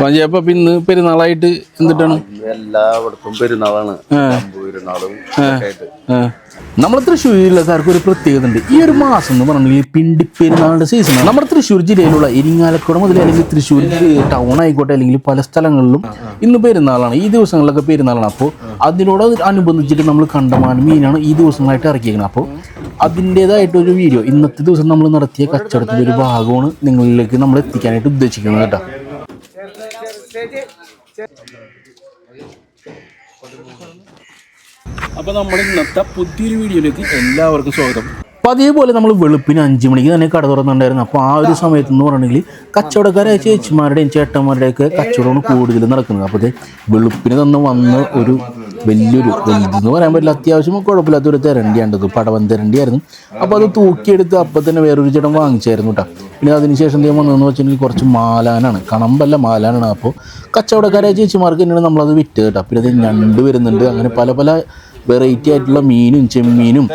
പഞ്ചായപ്പ് അപ്പൊ ഇന്ന് പെരുന്നാളായിട്ട് എന്തിട്ടാണ്? എല്ലായിടത്തും പെരുന്നാളാണ്. പെരുന്നാളും തൃശ്ശൂർ ജില്ലക്കാർക്ക് ഒരു പ്രത്യേകത ഉണ്ട് ഈ ഒരു മാസം എന്ന് പറഞ്ഞാൽ പിണ്ടി പെരുന്നാളിന്റെ സീസണാണ് നമ്മുടെ തൃശ്ശൂർ ജില്ലയിലുള്ള ഇരിങ്ങാലക്കുട മുതൽ അല്ലെങ്കിൽ തൃശ്ശൂർ ടൗൺ ആയിക്കോട്ടെ അല്ലെങ്കിൽ പല സ്ഥലങ്ങളിലും ഇന്ന് പെരുന്നാളാണ്. ഈ ദിവസങ്ങളിലൊക്കെ പെരുന്നാളാണ്. അപ്പോൾ അതിനോട് അനുബന്ധിച്ചിട്ട് നമ്മൾ കണ്ടമാനം മീനാണ് ഈ ദിവസങ്ങളായിട്ട് ഇറക്കിയിരിക്കുന്നത് അപ്പോൾ അതിന്റെതായിട്ടൊരു വീഡിയോ ഇന്നത്തെ ദിവസം നമ്മൾ നടത്തിയ കച്ചവടത്തിന്റെ ഒരു ഭാഗമാണ് നിങ്ങളിലേക്ക് നമ്മൾ എത്തിക്കാനായിട്ട് ഉദ്ദേശിക്കുന്നത് കേട്ടോ. അപ്പോൾ നമ്മുടെ ഇന്നത്തെ പുതിയൊരു വീഡിയോയിലേക്ക് എല്ലാവർക്കും സ്വാഗതം. അപ്പോൾ അതേപോലെ നമ്മൾ വെളുപ്പിന് അഞ്ച് മണിക്ക് തന്നെ കട തുറന്നിട്ടുണ്ടായിരുന്നു. അപ്പോൾ ആ ഒരു സമയത്ത് എന്ന് പറഞ്ഞിട്ടുണ്ടെങ്കിൽ കച്ചവടക്കാരായ ചേച്ചിമാരുടെയും ചേട്ടന്മാരുടെയൊക്കെ കച്ചവടമാണ് കൂടുതൽ നടക്കുന്നത്. അപ്പോൾ വെളുപ്പിന് തന്നെ വന്ന് ഒരു വലിയൊരു എന്ന് പറയാൻ പറ്റില്ല അത്യാവശ്യം കുഴപ്പമില്ലാത്ത ഒരു തെരണ്ടിയാണ്ടത് പടവൻ തെരണ്ടിയായിരുന്നു. അപ്പോൾ അത് തൂക്കിയെടുത്ത് അപ്പം തന്നെ വേറൊരു ചേട്ടൻ വാങ്ങിച്ചായിരുന്നു കേട്ടോ പിന്നെ അതിനുശേഷം എന്തെങ്കിലും എന്ന് വെച്ചിട്ടുണ്ടെങ്കിൽ കുറച്ച് മാലാനാണ്. കണമ്പല്ല മാലാനാണ് അപ്പോൾ കച്ചവടക്കാരായ ചേച്ചിമാർക്ക് തന്നെയാണ് നമ്മളത് വിറ്റ് കേട്ടോ പിന്നെ അത് ഞണ്ട് വരുന്നുണ്ട്. അങ്ങനെ പല പല വെറൈറ്റി ആയിട്ടുള്ള മീനും ചെമ്മീനും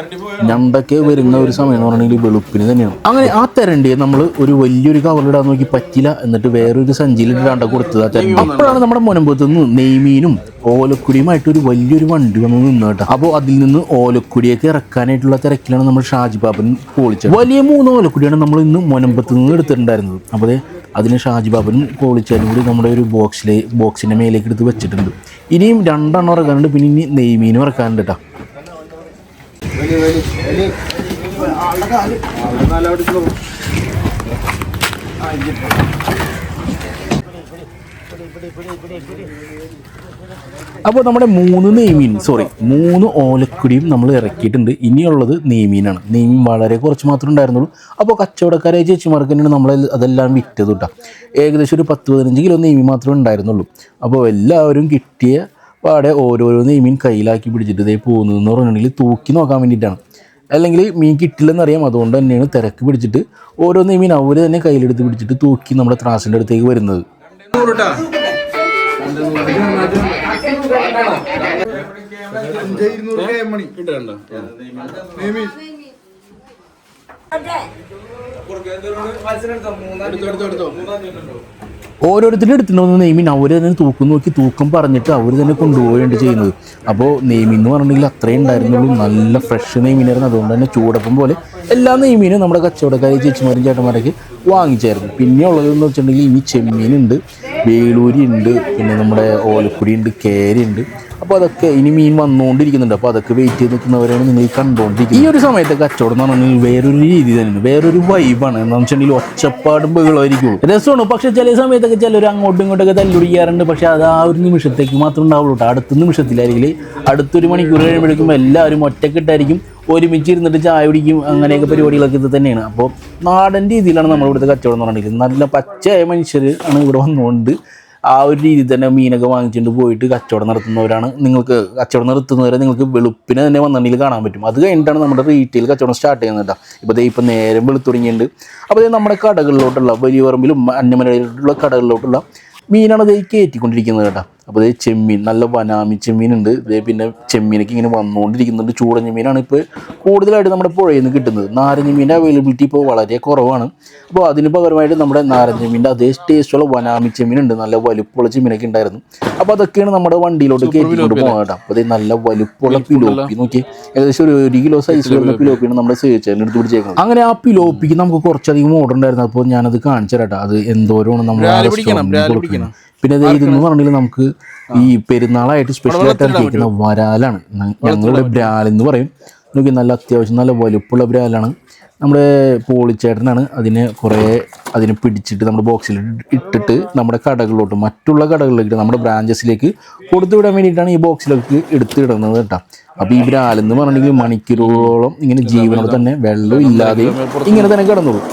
ഞണ്ടൊക്കെ വരുന്ന ഒരു സമയം എന്ന് പറഞ്ഞിട്ടുണ്ടെങ്കിൽ വെളുപ്പിന് തന്നെയാണ്. അങ്ങനെ ആ തെരണ്ടിയെ നമ്മൾ ഒരു വലിയൊരു കവറിലിടാൻ നോക്കി പറ്റില്ല. എന്നിട്ട് വേറൊരു സഞ്ചിയിലിട്ടാണ്ട കൊടുത്തത് ആ തെരണ്ടി. അപ്പോഴാണ് നമ്മുടെ മുനമ്പത്ത് നിന്ന് നെയ്മീനും ഓലക്കുടിയുമായിട്ട് ഒരു വലിയൊരു വണ്ടി വന്ന് നിന്ന് കേട്ടോ. അപ്പോൾ അതിൽ നിന്ന് ഓലക്കുടിയൊക്കെ ഇറക്കാനായിട്ടുള്ള തിരക്കിലാണ് നമ്മൾ ഷാജി ബാബൻ പൊളിച്ചത്. വലിയ മൂന്ന് ഓലക്കുടിയാണ് നമ്മൾ ഇന്ന് മുനമ്പത്ത് നിന്ന് എടുത്തിട്ടുണ്ടായിരുന്നത്. അപ്പോൾ അതിന് ഷാജി ബാബനും പോളിച്ചാലും കൂടി നമ്മുടെ ഒരു ബോക്സിലെ ബോക്സിന്റെ മേലേക്ക് എടുത്ത് വെച്ചിട്ടുണ്ട്. ഇനിയും രണ്ടെണ്ണം ഇറക്കാനുണ്ട്. പിന്നെ ഇനി നെയ്മീനും ഇറക്കാനുണ്ട് കേട്ടോ. അപ്പോൾ നമ്മുടെ മൂന്ന് നെയ്മീൻ സോറി മൂന്ന് ഓലക്കുടിയും നമ്മൾ ഇറക്കിയിട്ടുണ്ട്. ഇനിയുള്ളത് നെയ്മീനാണ്. നെയ്മീൻ വളരെ കുറച്ച് മാത്രമേ ഉണ്ടായിരുന്നുള്ളൂ. അപ്പോൾ കച്ചവടക്കാരായ ചേച്ചിമാർക്ക് തന്നെയാണ് നമ്മൾ അതെല്ലാം വിറ്റത് കേട്ടോ. ഏകദേശം ഒരു പത്ത് പതിനഞ്ച് കിലോ നെയ്മീൻ മാത്രമേ ഉണ്ടായിരുന്നുള്ളൂ. അപ്പോൾ എല്ലാവരും കിട്ടിയ പാടെ ഓരോരോന്ന് ഈ മീൻ കയ്യിലാക്കി പിടിച്ചിട്ട് ഇതേ പോകുന്നതെന്ന് പറഞ്ഞിട്ടുണ്ടെങ്കിൽ തൂക്കി നോക്കാൻ വേണ്ടിയിട്ടാണ്. അല്ലെങ്കിൽ മീൻ കിട്ടില്ലെന്നറിയാം. അതുകൊണ്ട് തന്നെയാണ് തിരക്ക് പിടിച്ചിട്ട് ഓരോന്ന് ഈ മീൻ അവർ തന്നെ കയ്യിലെടുത്ത് പിടിച്ചിട്ട് തൂക്കി നമ്മുടെ ത്രാസിന്റെ അടുത്തേക്ക് വരുന്നത്. ഓരോരുത്തരുടെ എടുത്തിട്ടുണ്ടെന്ന് നെയ്മിൻ അവർ തന്നെ തൂക്കം നോക്കി തൂക്കം പറഞ്ഞിട്ട് അവർ തന്നെ കൊണ്ടുപോവുകയാണ് ചെയ്യുന്നത്. അപ്പോൾ നെയ്മിൻ എന്ന് പറഞ്ഞിട്ടുണ്ടെങ്കിൽ അത്രയും ഉണ്ടായിരുന്നുള്ളൂ. നല്ല ഫ്രഷ് നെയ്മീനായിരുന്നു അതുകൊണ്ട് തന്നെ ചൂടപ്പം പോലെ എല്ലാ നെയ്മീനും നമ്മുടെ കച്ചവടക്കാരി ചേച്ചിമാരും ചേട്ടന്മാരൊക്കെ വാങ്ങിച്ചായിരുന്നു. പിന്നെ ഉള്ളതെന്ന് വെച്ചിട്ടുണ്ടെങ്കിൽ ഇനി ചെമ്മീനുണ്ട് വേളൂരി ഉണ്ട് പിന്നെ നമ്മുടെ ഓലക്കുടി ഉണ്ട് കേരി ഉണ്ട്. അപ്പോൾ അതൊക്കെ ഇനി മീൻ വന്നുകൊണ്ടിരിക്കുന്നുണ്ട് അപ്പോൾ അതൊക്കെ വെയിറ്റ് ചെയ്ത് നിൽക്കുന്നവരാണ് നിങ്ങൾ ഈ കണ്ടുകൊണ്ടിരിക്കുന്നത് ഈ ഒരു സമയത്ത് കച്ചവടം എന്ന് പറഞ്ഞാൽ വേറൊരു രീതി തന്നെയാണ്. വേറൊരു വൈബാണ് എന്താണെന്ന് വെച്ചിട്ടുണ്ടെങ്കിൽ ഒച്ചപ്പാടും ബഹളമായിരിക്കും രസമാണ്. പക്ഷെ ചില സമയത്തൊക്കെ ചിലർ അങ്ങോട്ടും ഇങ്ങോട്ടൊക്കെ തല്ലുടിക്കാറുണ്ട് പക്ഷെ അത് ആ ഒരു നിമിഷത്തേക്ക് മാത്രം ഉണ്ടാവുള്ളൂ അടുത്ത നിമിഷത്തിലായിരിക്കും അടുത്തൊരു മണിക്കൂർ കഴിയുമ്പോഴേക്കും എല്ലാവരും ഒറ്റക്കെട്ടായിരിക്കും. ഒരുമിച്ച് ഇരുന്നിട്ട് ചായ കുടിക്കും. അങ്ങനെയൊക്കെ പരിപാടികളൊക്കെ ഇത് തന്നെയാണ്. അപ്പോൾ നാടൻ രീതിയിലാണ് നമ്മൾ ഇവിടുത്തെ കച്ചവടം എന്ന് പറഞ്ഞിട്ടുണ്ടെങ്കിൽ. നല്ല പച്ചയായ മനുഷ്യർ ആണ് ഇവിടെ വന്നുകൊണ്ട് ആ ഒരു രീതിയിൽ തന്നെ മീനൊക്കെ വാങ്ങിച്ചുകൊണ്ട് പോയിട്ട് കച്ചവടം നടത്തുന്നവരാണ്. നിങ്ങൾക്ക് കച്ചവടം നടത്തുന്നവരെ നിങ്ങൾക്ക് വെളുപ്പിനെ തന്നെ വന്നിട്ടുണ്ടെങ്കിൽ കാണാൻ പറ്റും. അത് കഴിഞ്ഞിട്ടാണ് നമ്മുടെ റീറ്റെയിൽ കച്ചവടം സ്റ്റാർട്ട് ചെയ്യുന്നത് കേട്ടോ. ഇപ്പോൾ ഇപ്പം നേരം വെളുത്ത് തുടങ്ങിയിട്ടുണ്ട് അപ്പോൾ നമ്മുടെ കടകളിലോട്ടുള്ള വലിയ പറമ്പിലും അന്യമനയിലുള്ള കടകളിലോട്ടുള്ള മീനാണ് ഈ കയറ്റിക്കൊണ്ടിരിക്കുന്നത് കേട്ടോ. അപ്പോൾ ദേ ചെമ്മീൻ നല്ല വനാമി ചെമ്മീനുണ്ട്. ദേ പിന്നെ ചെമ്മീനൊക്കെ ഇങ്ങനെ വന്നുകൊണ്ടിരിക്കുന്നുണ്ട്. ചൂടഞ്ഞ മീനാണ് ഇപ്പോൾ കൂടുതലായിട്ട് നമ്മുടെ പുഴയിൽ നിന്ന് കിട്ടുന്നത്. നാരഞ്ഞ മീന്റെ അവൈലബിലിറ്റി ഇപ്പോൾ വളരെ കുറവാണ്. അപ്പോൾ അതിന് പകരമായിട്ട് നമ്മുടെ നാരഞ്ഞ മീന്റെ അതേ ടേസ്റ്റുള്ള വനാമി ചെമ്മീനുണ്ട്. നല്ല വലുപ്പമുള്ള ചെമ്മീനൊക്കെ ഉണ്ടായിരുന്നു. അപ്പോൾ അതൊക്കെയാണ് നമ്മുടെ വണ്ടിയിലോട്ട് കയറ്റിക്കൊണ്ട് പോകാൻ കേട്ടോ. അപ്പോൾ അതേ നല്ല വലുപ്പമുള്ള പിലോപ്പി നോക്കി ഏകദേശം ഒരു ഒരു കിലോ സൈസ് വരുന്ന പിലോപ്പിയാണ് നമ്മുടെ സേച്ചേന്റെ എടുത്ത് പിടിച്ചേക്കുന്നത്. അങ്ങനെ ആ പിലോപ്പിക്ക് നമുക്ക് കുറച്ചധികം ഓർഡർ ഉണ്ടായിരുന്നു. അപ്പോൾ ഞാനത് കാണിച്ചു തരാം അത് എന്തോരമാണ് നമ്മൾ പിന്നെ ദേ ഇതെന്ന് പറഞ്ഞിട്ടുണ്ടെങ്കിൽ നമുക്ക് ഈ പെരുന്നാളായിട്ട് സ്പെഷ്യൽ ആയിട്ട് ഇറക്കിയിരിക്കുന്ന വരാലാണ്. ഞങ്ങളുടെ ബ്രാൽ എന്ന് പറയും. നോക്കി നല്ല അത്യാവശ്യം നല്ല വലുപ്പുള്ള ബ്രാലാണ്. നമ്മുടെ പോളിച്ചേട്ടനാണ് അതിനെ കുറേ അതിനെ പിടിച്ചിട്ട് നമ്മുടെ ബോക്സിൽ ഇട്ടിട്ട് നമ്മുടെ കടകളിലോട്ട് മറ്റുള്ള കടകളിലേക്ക് നമ്മുടെ ബ്രാഞ്ചസിലേക്ക് കൊടുത്തു വിടാൻ വേണ്ടിയിട്ടാണ് ഈ ബോക്സിലേക്ക് എടുത്ത് ഇടുന്നത് കേട്ടോ. അപ്പോൾ ഈ ബ്രാലെന്ന് പറഞ്ഞിട്ടുണ്ടെങ്കിൽ മണിക്കൂറുകളോളം ഇങ്ങനെ ജീവനോട് തന്നെ വെള്ളം ഇല്ലാതെയും ഇങ്ങനെ തന്നെ കിടന്നുള്ളൂ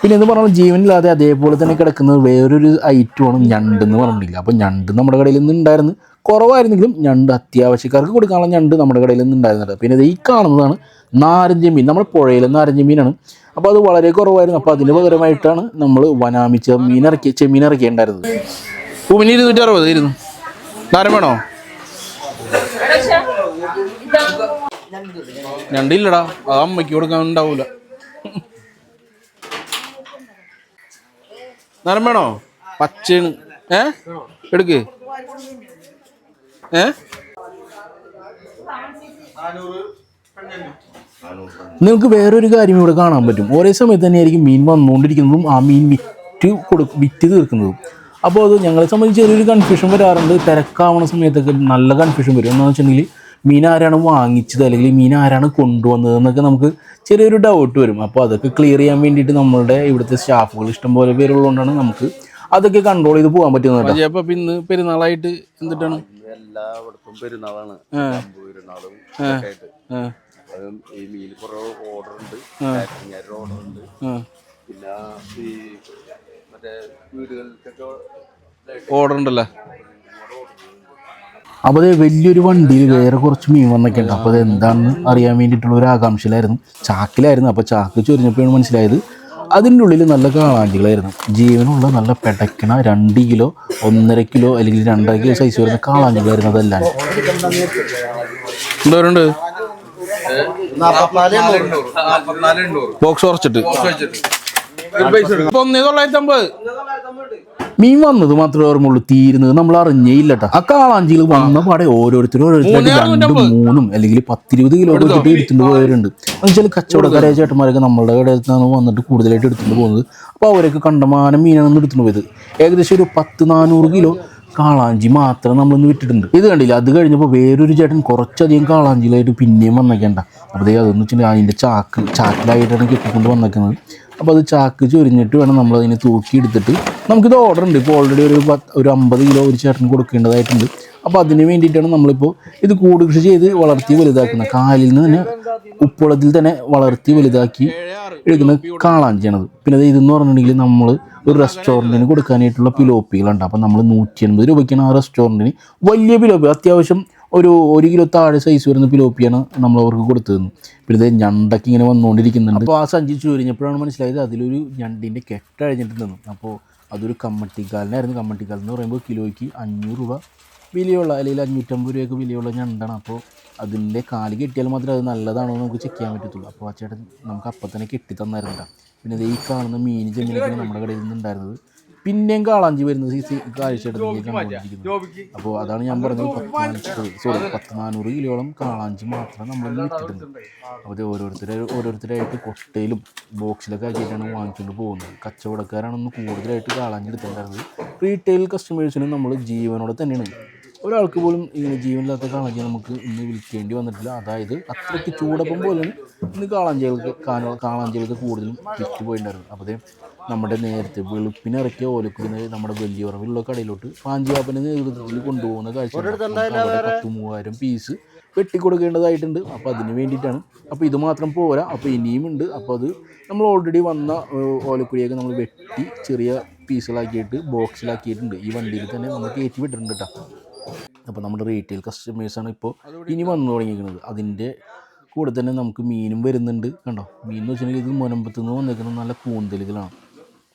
പിന്നെ എന്ന് പറഞ്ഞാൽ ജീവനില്ലാതെ അതേപോലെ തന്നെ കിടക്കുന്നത് വേറൊരു ഐറ്റമാണ് ഞണ്ട് എന്ന് പറഞ്ഞിട്ടില്ല. അപ്പോൾ ഞണ്ട് നമ്മുടെ കടയിൽ നിന്ന് ഉണ്ടായിരുന്നു കുറവായിരുന്നെങ്കിലും ഞണ്ട് അത്യാവശ്യക്കാർക്ക് കൊടുക്കാനുള്ള ഞണ്ട് നമ്മുടെ കടയിൽ നിന്ന് ഉണ്ടായിരുന്നുണ്ട് പിന്നെ ഇത് ഈ കാണുന്നതാണ് നാരഞ്ച മീൻ നമ്മുടെ പുഴയിലെ നാരഞ്ച മീനാണ് അപ്പോൾ അത് വളരെ കുറവായിരുന്നു. അപ്പോൾ അതിന് പകരമായിട്ടാണ് നമ്മൾ വനാമി ചെമ്മീൻ ഇറക്കി ചെമ്മീൻ ഇറക്കിയിട്ടുണ്ടായിരുന്നത്. പൂവിന് ഇരുന്നൂറ്റി അറുപത് ഇരുന്നു നാരം വേണോ ഞണ്ടില്ലടാ. അത് അമ്മയ്ക്ക് കൊടുക്കാൻ ഉണ്ടാവൂല. നേരം വേണോ? പച്ചയാണ് ഏ? എടുക്ക്. ഏ? നിങ്ങൾക്ക് വേറൊരു കാര്യം ഇവിടെ കാണാൻ പറ്റും. ഒരേ സമയത്ത് തന്നെയായിരിക്കും മീൻ വന്നുകൊണ്ടിരിക്കുന്നതും ആ മീൻ വിറ്റ് കൊടു വിറ്റ് തീർക്കുന്നതും. അപ്പോൾ അത് ഞങ്ങളെ സംബന്ധിച്ച് ചെറിയൊരു കൺഫ്യൂഷൻ വരാറുണ്ട്. തിരക്കാവണ സമയത്തൊക്കെ നല്ല കൺഫ്യൂഷൻ വരും. എന്താണെന്ന് വെച്ചിട്ടുണ്ടെങ്കിൽ മീൻ ആരാണ് വാങ്ങിച്ചത് അല്ലെങ്കിൽ മീൻ ആരാണ് കൊണ്ടുവന്നത് എന്നൊക്കെ നമുക്ക് ചെറിയൊരു ഡൗട്ട് വരും. അപ്പോൾ അതൊക്കെ ക്ലിയർ ചെയ്യാൻ വേണ്ടിയിട്ട് നമ്മളുടെ ഇവിടുത്തെ സ്റ്റാഫുകൾ ഇഷ്ടംപോലെ പേരുള്ളതുകൊണ്ടാണ് നമുക്ക് അതൊക്കെ കൺട്രോൾ ചെയ്ത് പോകാൻ പറ്റുന്നത് അപ്പോൾ ഇന്ന് പെരുന്നാളായിട്ട് എന്തിട്ടാണ്? എല്ലായിടത്തും പെരുന്നാളാണ്. പെരുന്നാളും ഈ മീൻ കുറേ ഓർഡർ ഉണ്ട്. ഓർഡർ ഉണ്ട്. പിന്നെ ഈ മറ്റേ വീടുകൾക്കൊക്കെ ഓർഡർ ഉണ്ടല്ലോ. അപ്പോൾ അത് വലിയൊരു വണ്ടിയിൽ വേറെ കുറച്ച് മീൻ വന്നൊക്കെ ഉണ്ട് അപ്പോൾ അത് എന്താണെന്ന് അറിയാൻ വേണ്ടിയിട്ടുള്ള ഒരു ആകാംക്ഷയിലായിരുന്നു. ചാക്കിലായിരുന്നു. അപ്പോൾ ചാക്ക് ചൊരിഞ്ഞപ്പോഴാണ് മനസ്സിലായത് അതിന്റെ ഉള്ളിൽ നല്ല കാളാഞ്ചികളായിരുന്നു ജീവനുള്ള നല്ല പെടക്കണ രണ്ട് കിലോ ഒന്നര കിലോ അല്ലെങ്കിൽ രണ്ടര കിലോ സൈസ് വരുന്ന കാളാഞ്ചികളായിരുന്നു അതെല്ലാം. എന്തോരുണ്ട് ബോക്സ് ഉറച്ചിട്ട്. ഒന്നേ തൊള്ളായിരത്തി അമ്പത് മീൻ വന്നത് മാത്രമേ ഓർമ്മയുള്ളൂ തീരുന്നത് നമ്മൾ അറിഞ്ഞേയില്ല ആ കാളാഞ്ചിയിൽ വന്ന പാടെ ഓരോരുത്തരും ഓരോരുത്തരും രണ്ടും മൂന്നും അല്ലെങ്കിൽ പത്തിരുപത് കിലോ എടുത്തിട്ട് എടുത്തുകൊണ്ട് പോയവരുണ്ട്. എന്നുവെച്ചാൽ കച്ചവടക്കാരായ ചേട്ടന്മാരൊക്കെ നമ്മളുടെ കടയിൽ നിന്നാണ് വന്നിട്ട് കൂടുതലായിട്ട് എടുത്തിട്ട് പോകുന്നത്. അപ്പോൾ അവരൊക്കെ കണ്ടമാനം മീനാണ് എടുത്തുകൊണ്ട് പോയത്. ഏകദേശം ഒരു പത്ത് നാനൂറ് കിലോ കാളാഞ്ചി മാത്രം നമ്മളൊന്ന് വിട്ടിട്ടുണ്ട് ഇത് കണ്ടില്ല? അത് കഴിഞ്ഞപ്പോൾ വേറൊരു ചേട്ടൻ കുറച്ചധികം കാളാഞ്ചിയിലായിട്ട് പിന്നെയും വന്നേക്കണ്ട. അപ്പോൾ അതെന്ന് വെച്ചിട്ടുണ്ടെങ്കിൽ അതിന്റെ ചാക്ക് ചാക്കിലായിട്ടാണ് കെട്ടിക്കൊണ്ട് വന്നേക്കുന്നത്. അപ്പോൾ അത് ചാക്ക് ചൊരിഞ്ഞിട്ട് വേണം നമ്മൾ അതിനെ തൂക്കി എടുത്തിട്ട് നമുക്കിത് ഓർഡർ ഉണ്ട്. ഇപ്പോൾ ഓൾറെഡി ഒരു പത്ത് ഒരു അമ്പത് കിലോ ഒരു ചേട്ടന് കൊടുക്കേണ്ടതായിട്ടുണ്ട്. അപ്പോൾ അതിന് വേണ്ടിയിട്ടാണ് നമ്മളിപ്പോൾ ഇത് കൂട് കൃഷി ചെയ്ത് വളർത്തി വലുതാക്കുന്നത് കാലിൽ നിന്ന് തന്നെ ഉപ്പുളത്തിൽ തന്നെ വളർത്തി വലുതാക്കി എടുക്കുന്ന കാളാഞ്ചിയാണത് പിന്നെ ഇത് ഇതെന്ന് പറഞ്ഞിട്ടുണ്ടെങ്കിൽ നമ്മൾ ഒരു റെസ്റ്റോറന്റിന് കൊടുക്കാനായിട്ടുള്ള പിലോപ്പികളുണ്ട് അപ്പോൾ നമ്മൾ നൂറ്റി എൺപത് രൂപയ്ക്കാണ് ആ റെസ്റ്റോറന്റിന് വലിയ പിലോപ്പി അത്യാവശ്യം ഒരു ഒരു കിലോ താഴെ സൈസ് വരുന്ന പിലോപ്പിയാണ് നമ്മൾ അവർക്ക് കൊടുത്തത്. പിന്നെ ഇത് ഞണ്ടൊക്കെ ഇങ്ങനെ വന്നുകൊണ്ടിരിക്കുന്നുണ്ട് അപ്പോൾ ആ സഞ്ചി ചുരിഞ്ഞപ്പോഴാണ് മനസ്സിലായത് അതിലൊരു ഞണ്ടിന്റെ കെട്ടഴിഞ്ഞിട്ടുണ്ടെന്ന് അപ്പോൾ അതൊരു കമ്മട്ടിക്കാലിനായിരുന്നു കമ്മട്ടിക്കാൽ എന്ന് പറയുമ്പോൾ കിലോയ്ക്ക് അഞ്ഞൂറ് രൂപ വിലയുള്ള അല്ലെങ്കിൽ അഞ്ഞൂറ്റമ്പത് രൂപയൊക്കെ വിലയുള്ള ഞണ്ടാണ്. അപ്പോൾ അതിന്റെ കാൽ കെട്ടിയാൽ മാത്രമേ അത് നല്ലതാണോ എന്ന് നമുക്ക് ചെക്ക് ചെയ്യാൻ പറ്റത്തുള്ളൂ. അപ്പോൾ ആ ചേട്ടൻ നമുക്ക് അപ്പം തന്നെ കെട്ടി തന്നായിരുന്നു പിന്നെ ഇത് ഈ കാണുന്ന മീൻ ചെമ്മീനൊക്കെയാണ് നമ്മുടെ കടയിൽ നിന്നുണ്ടായിരുന്നത്. പിന്നെയും കാളാഞ്ചി വരുന്നത് സി സി കണ്ടുകൊണ്ടിരിക്കുന്നത് അപ്പോൾ അതാണ് ഞാൻ പറഞ്ഞത്. സോറി പത്ത് നാനൂറ് കിലോളം കാളാഞ്ചി മാത്രം നമ്മൾ വിറ്റിട്ടുണ്ട് അപ്പോൾ ഓരോരുത്തരെ ഓരോരുത്തരായിട്ട് കൊട്ടയിലും ബോക്സിലൊക്കെ ആക്കിയിട്ടാണ് വാങ്ങിച്ചുകൊണ്ട് പോകുന്നത്. കച്ചവടക്കാരാണൊന്ന് കൂടുതലായിട്ട് കാളാഞ്ചി എടുത്തിട്ടുണ്ടായിരുന്നത്. റീറ്റെയിൽ കസ്റ്റമേഴ്സിന് നമ്മൾ ജീവനോടെ തന്നെയാണ്. ഒരാൾക്ക് പോലും ഇങ്ങനെ ജീവനില്ലാത്ത കാളാഞ്ചി നമുക്ക് ഇന്ന് വിൽക്കേണ്ടി വന്നിട്ടില്ല. അതായത് അത്രയ്ക്ക് ചൂടപ്പം പോലെയാണ് ഇന്ന് കാളാഞ്ചികൾക്ക് കാളാഞ്ചികൾക്ക് കൂടുതലും വിറ്റ് പോയിട്ടുണ്ടായിരുന്നു അപ്പോൾ നമ്മുടെ നേരത്തെ വെളുപ്പിനിറക്കിയ ഓലക്കുടിന് നമ്മുടെ വലിയ ഉറവിലുള്ള കടയിലോട്ട് പാഞ്ചിയാപ്പന്റെ നേതൃത്വത്തിൽ കൊണ്ടുപോകുന്ന കാഴ്ച പത്ത് മൂവായിരം പീസ് വെട്ടിക്കൊടുക്കേണ്ടതായിട്ടുണ്ട്. അപ്പോൾ അതിന് വേണ്ടിയിട്ടാണ്. അപ്പോൾ ഇത് മാത്രം പോരാ. അപ്പോൾ ഇനിയും ഉണ്ട് അപ്പോൾ അത് നമ്മൾ ഓൾറെഡി വന്ന ഓലക്കുഴിയൊക്കെ ഓലക്കുടിയൊക്കെ നമ്മൾ വെട്ടി ചെറിയ പീസുകളാക്കിയിട്ട് ബോക്സിലാക്കിയിട്ടുണ്ട് ഈ വണ്ടിയിൽ തന്നെ നമ്മൾ കയറ്റി വിട്ടിട്ടുണ്ട് കേട്ടോ. അപ്പോൾ നമ്മുടെ റീറ്റെയിൽ കസ്റ്റമേഴ്സാണ് ഇപ്പോൾ ഇനി വന്നു തുടങ്ങിയിരിക്കുന്നത്. അതിന്റെ കൂടെ തന്നെ നമുക്ക് മീനും വരുന്നുണ്ട്. കണ്ടോ? മീൻ എന്ന് വെച്ചിട്ടുണ്ടെങ്കിൽ ഇത് മുനമ്പത്ത് നിന്ന് വന്നേക്കുന്നത് നല്ല കൂന്തലുകളാണ്.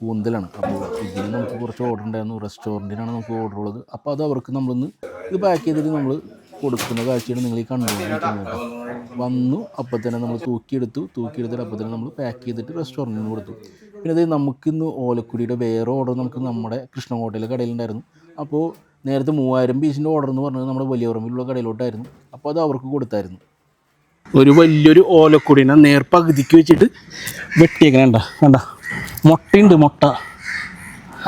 കൂന്തലാണ്. അപ്പോൾ ഇതിന് നമുക്ക് കുറച്ച് ഓർഡർ ഉണ്ടായിരുന്നു. റെസ്റ്റോറന്റിനാണ് നമുക്ക് ഓർഡർ ഉള്ളത്. അപ്പോൾ അത് അവർക്ക് നമ്മളിന്ന് ഇത് പാക്ക് ചെയ്തിട്ട് നമ്മൾ കൊടുക്കുന്ന കാഴ്ചയാണ് നിങ്ങൾ ഈ കണ്ടുകൊണ്ടിരിക്കുന്നത് വന്നു. അപ്പോൾ തന്നെ നമ്മൾ തൂക്കിയെടുത്തു. തൂക്കിയെടുത്തിട്ട് അപ്പോൾ തന്നെ നമ്മൾ പാക്ക് ചെയ്തിട്ട് റെസ്റ്റോറന്റിന് കൊടുത്തു. പിന്നെ അത് നമുക്കിന്ന് ഓലക്കുടിയുടെ വേറെ ഓർഡർ നമുക്ക് നമ്മുടെ കൃഷ്ണകോട്ടയിലെ കടയിലുണ്ടായിരുന്നു. അപ്പോൾ നേരത്തെ മൂവായിരം പീസിന്റെ ഓർഡർ എന്ന് പറഞ്ഞത് നമ്മുടെ വലിയ ഉറമ്പിലുള്ള കടയിലോട്ടായിരുന്നു. അപ്പോൾ അത് അവർക്ക് കൊടുത്തായിരുന്നു. ഒരു വലിയൊരു ഓലക്കുടീനെ നേർപ്പകുതിക്ക് വെച്ചിട്ട് വെട്ടിയേക്കണേണ്ട കണ്ട? മുട്ടയുണ്ട് മുട്ട.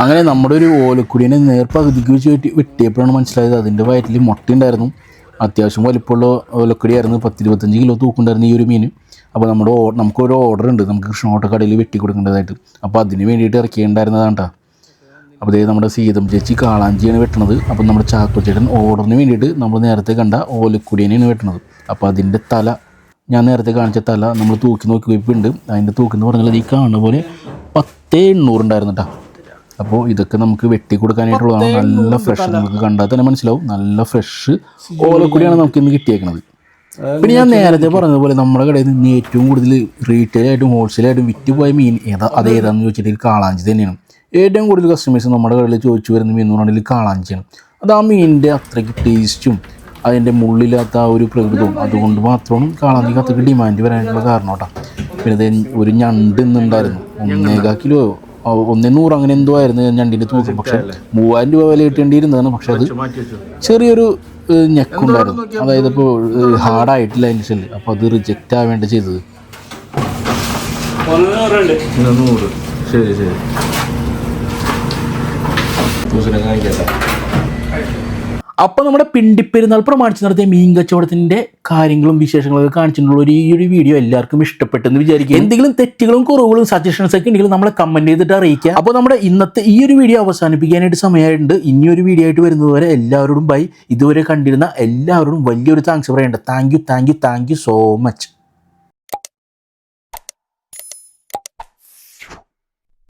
അങ്ങനെ നമ്മുടെ ഒരു ഓലക്കുടീനെ നേർപ്പകുതിക്ക് വെച്ച് വെട്ടി വെട്ടിയപ്പോഴാണ് മനസ്സിലായത് അതിന്റെ വയറ്റിൽ മുട്ടയുണ്ടായിരുന്നു. അത്യാവശ്യം വലിപ്പമുള്ള ഓലക്കുടിയായിരുന്നു. പത്തിരുപത്തഞ്ച് കിലോ തൂക്കുണ്ടായിരുന്നു ഈ ഒരു മീൻ. അപ്പോൾ നമ്മുടെ ഓ നമുക്കൊരു ഓർഡർ ഉണ്ട്. നമുക്ക് കൃഷ്ണോട്ട കടയിൽ വെട്ടി കൊടുക്കേണ്ടതായിട്ട്. അപ്പോൾ അതിന് വേണ്ടിയിട്ട് ഇറക്കിയിട്ടുണ്ടായിരുന്നതാണ് കേട്ടോ. അപ്പോൾ ഇതേ നമ്മുടെ സീതം ചേച്ചി കാളാഞ്ചിയാണ് വെട്ടണത്. അപ്പോൾ നമ്മുടെ ചാക്കോ ചേട്ടൻ ഓർഡറിന് വേണ്ടിയിട്ട് നമ്മൾ നേരത്തെ കണ്ട ഓലക്കുടിയനെയാണ് വെട്ടണത്. അപ്പോൾ അതിന്റെ തല ഞാൻ നേരത്തെ കാണിച്ച തല നമ്മൾ തൂക്കി നോക്കി വെപ്പുണ്ട്. അതിന്റെ തൂക്കി എന്ന് പറഞ്ഞാൽ ഈ കാണുന്ന പോലെ പത്തേ എണ്ണൂറുണ്ടായിരുന്നു കേട്ടോ അപ്പോൾ ഇതൊക്കെ നമുക്ക് വെട്ടി കൊടുക്കാനായിട്ടുള്ളതാണ്. നല്ല ഫ്രഷ് നമുക്ക് കണ്ടാൽ തന്നെ മനസ്സിലാവും. നല്ല ഫ്രഷ് ഓലക്കുടിയാണ് നമുക്ക് ഇന്ന് കിട്ടിയേക്കുന്നത് പിന്നെ ഞാൻ നേരത്തെ പറഞ്ഞതുപോലെ നമ്മുടെ കടയിൽ നിന്ന് ഏറ്റവും കൂടുതൽ ഹോൾസെയിൽ ആയിട്ടും വിറ്റ് പോയ മീൻ ഏതാ? അതേതാന്ന് ചോദിച്ചിട്ട് കാളാഞ്ചി തന്നെയാണ്. ഏറ്റവും കൂടുതൽ കസ്റ്റമേഴ്സ് നമ്മുടെ കടയിൽ ചോദിച്ചു വരുന്ന മീൻ എന്ന് പറഞ്ഞാൽ കാളാഞ്ചിയാണ്. അത് ആ മീനിന്റെ അത്രയ്ക്ക് ടേസ്റ്റും അതിന്റെ മുള്ളിലാത്ത ആ ഒരു പ്രകൃതവും അതുകൊണ്ട് മാത്രമാണ് കാളാഞ്ചിക്ക് അത്രയ്ക്ക് ഡിമാൻഡ് വരാനുള്ള കാരണം കേട്ടോ. പിന്നെ അത് ഒരു ഞണ്ട് ഇന്നുണ്ടായിരുന്നു. ഒന്നേകാൽ കിലോ. ഒന്നേ നൂറ് അങ്ങനെ എന്തോ ആയിരുന്നു ഞണ്ടിന്റെ തൂക്കം. പക്ഷേ മൂവായിരം രൂപ വില കിട്ടേണ്ടിയിരുന്നതാണ്. പക്ഷെ അത് ചെറിയൊരു ഞെക്കുണ്ടായിരുന്നു. അതായത് ഇപ്പോൾ ഹാർഡായിട്ടില്ല അതിന്റെ ഷെല്ല് അപ്പോൾ അത് റിജക്റ്റ് ആവേണ്ട ചെയ്തത്. നൂറ് ശരി ശരി. അപ്പോൾ നമ്മുടെ പിണ്ടിപ്പെരുന്നാൾ പ്രമാണിച്ച് നടത്തിയ മീൻ കച്ചവടത്തിന്റെ കാര്യങ്ങളും വിശേഷങ്ങളൊക്കെ കാണിച്ചിട്ടുള്ള ഒരു ഈ ഒരു വീഡിയോ എല്ലാവർക്കും ഇഷ്ടപ്പെട്ടെന്ന് വിചാരിക്കും എന്തെങ്കിലും തെറ്റുകളും കുറവുകളും സജഷൻസ് ഒക്കെ ഉണ്ടെങ്കിൽ നമ്മളെ കമന്റ് ചെയ്തിട്ട് അറിയിക്കുക. അപ്പോൾ നമ്മുടെ ഇന്നത്തെ ഈ ഒരു വീഡിയോ അവസാനിപ്പിക്കാനായിട്ട് സമയമായിട്ടുണ്ട്. ഇനി ഒരു വീഡിയോ ആയിട്ട് വരുന്നതുവരെ എല്ലാവരോടും ബൈ ഇതുവരെ കണ്ടിരുന്ന എല്ലാവരോടും വലിയൊരു താങ്ക്സ് പറയേണ്ട. Thank you thank you thank you so much